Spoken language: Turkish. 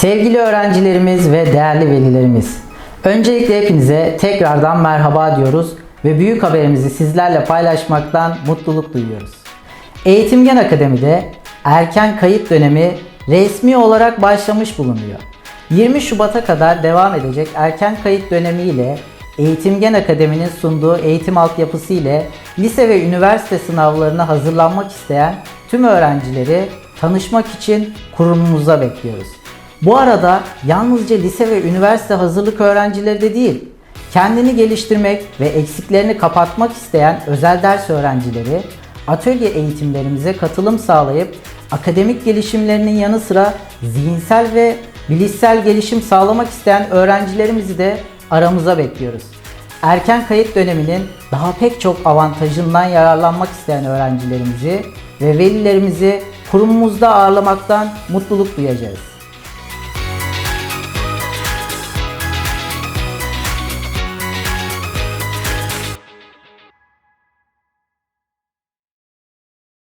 Sevgili öğrencilerimiz ve değerli velilerimiz, öncelikle hepinize tekrardan merhaba diyoruz ve büyük haberimizi sizlerle paylaşmaktan mutluluk duyuyoruz. Eğitimgen Akademi'de erken kayıt dönemi resmi olarak başlamış bulunuyor. 20 Şubat'a kadar devam edecek erken kayıt dönemi ile Eğitimgen Akademi'nin sunduğu eğitim altyapısı ile lise ve üniversite sınavlarına hazırlanmak isteyen tüm öğrencileri tanışmak için kurumumuza bekliyoruz. Bu arada yalnızca lise ve üniversite hazırlık öğrencileri de değil, kendini geliştirmek ve eksiklerini kapatmak isteyen özel ders öğrencileri atölye eğitimlerimize katılım sağlayıp akademik gelişimlerinin yanı sıra zihinsel ve bilişsel gelişim sağlamak isteyen öğrencilerimizi de aramıza bekliyoruz. Erken kayıt döneminin daha pek çok avantajından yararlanmak isteyen öğrencilerimizi ve velilerimizi kurumumuzda ağırlamaktan mutluluk duyacağız.